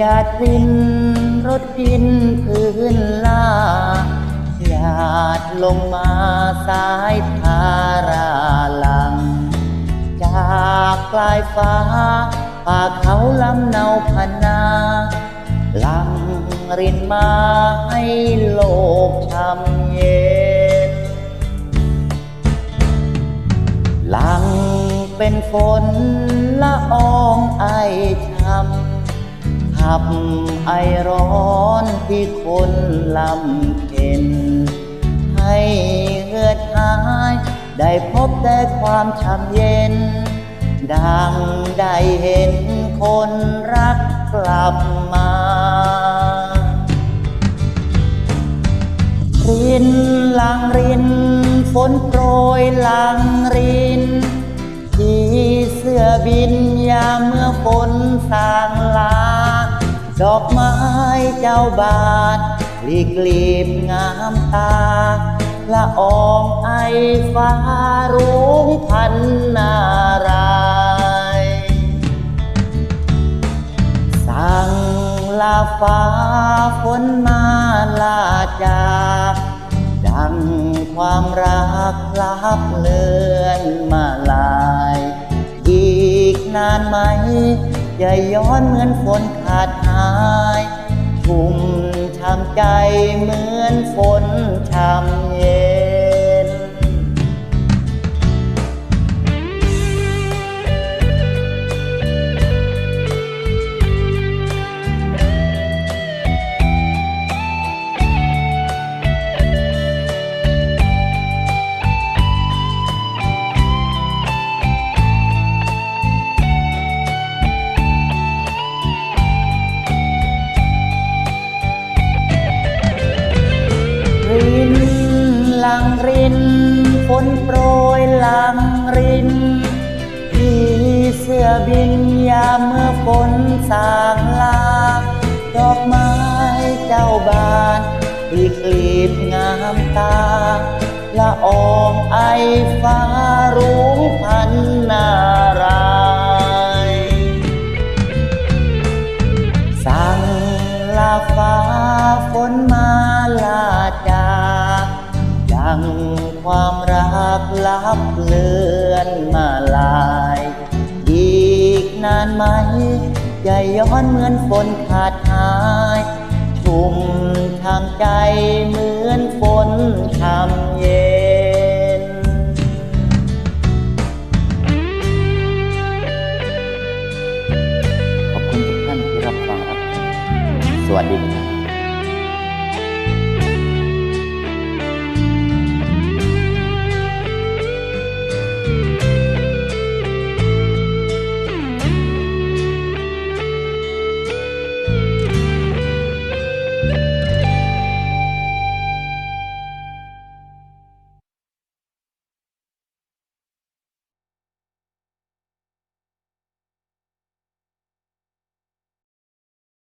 อย่าสิ้นรถดินพื้นลาหยาดลงมาสายทาราลัง จากปลายฟ้า ป่าเขาลำเนาพนาลังรินมาให้โลกช่ำเย็นลังเป็นฝนละอองไอช้ำ ขับไอร้อนที่คนลำเข็นให้เหือดหาย ได้พบแต่ความช่ำเย็น ดังได้เห็นคนรักกลับมารินหลังริน ฝนโปรยหลังริน ที่เสื้อบินยามเมื่อฝนสาง ม้เจ้าบานหลีกลีบงามตา ละอองไอฟ้ารุ้งพันนารายสั่งลาฟ้าฝนมาลาจากดังความรักลับเลือนมาลาย อีกนานไหม จะย้อนเหมือนฝนขาดหาย ชุ่มช้ำใจเหมือนฝนช้ำเย็น รินฝนโปรยหลังรินที่เสื้อบินยามเมื่อฝนสางลาดอกไม้เจ้าบานที่กลีบงามตาละอองไอฟ้ารุ้งพันนารายสั่งลาฟ้าฝนมา ดังความรักลับเลือนมาลาย อีกนานไหมจะย้อนเหมือนฝนขาดหาย ชุ่มทางใจเหมือนฝนช่ำเย็น ขอบคุณทุกท่านที่รับฟังรับ สวัสดีครับ